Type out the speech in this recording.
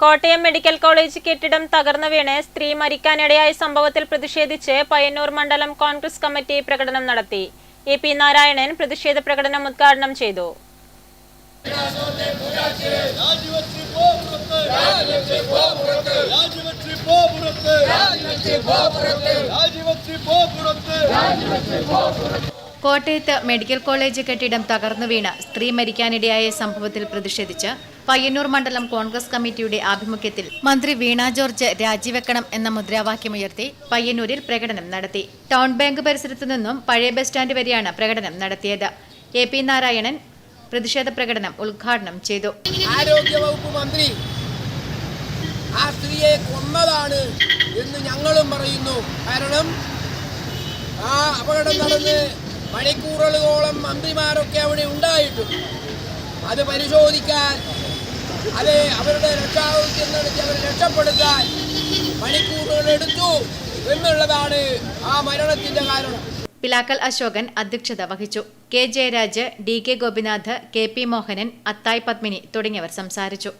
Kottayam medical college കെട്ടിടം തകർന്നു വീണ് സ്ത്രീ മരിക്കാനിടയായ സംഭവത്തിൽ പ്രതിഷേധിച്ച് പയ്യന്നൂർ മണ്ഡലം കോൺഗ്രസ് കമ്മിറ്റി പ്രകടനം നടത്തി. എ പി നാരായണൻ പ്രതിഷേധ പ്രകടനം ഉദ്ഘാടനം ചെയ്തു. കോട്ടയത്ത് മെഡിക്കൽ കോളേജ് കെട്ടിടം തകർന്നു വീണ് സ്ത്രീ മരിക്കാനിടയായ സംഭവത്തിൽ പ്രതിഷേധിച്ച് പയ്യന്നൂർ മണ്ഡലം കോൺഗ്രസ് കമ്മിറ്റിയുടെ ആഭിമുഖ്യത്തിൽ മന്ത്രി വീണ ജോർജ് രാജിവെക്കണം എന്ന മുദ്രാവാക്യമുയർത്തി പയ്യന്നൂരിൽ പ്രകടനം നടത്തി. ടൗൺ ബാങ്ക് പരിസരത്തു നിന്നും പഴയ ബസ് സ്റ്റാൻഡ് വരെയാണ് പ്രകടനം നടത്തിയത്. എ പി നാരായണൻ പ്രതിഷേധ പ്രകടനം ഉദ്ഘാടനം ചെയ്തു. ആരോഗ്യവകുപ്പ് മന്ത്രി ആ സ്ത്രീയെ കൊന്നതാണ് എന്ന് ഞങ്ങളും പറയുന്നു. കാരണം ആ അപകടം നടന്ന് മണിക്കൂറുകളോളം മന്ത്രിമാരൊക്കെ അവിടെ ഉണ്ടായിട്ടും അത് പരിശോധിക്കാൻ അത് അവരുടെ രക്ഷാദൗത്യം നടത്തി അവരെ രക്ഷപ്പെടുത്താൻ മണിക്കൂറുകൾ എടുത്തു എന്നുള്ളതാണ് ആ മരണത്തിന്റെ കാരണം. പിലാക്കൽ അശോകൻ അധ്യക്ഷത വഹിച്ചു. K Jayaraj D K Gopinath K P Mohanan അത്തായ് Padmini തുടങ്ങിയവർ സംസാരിച്ചു.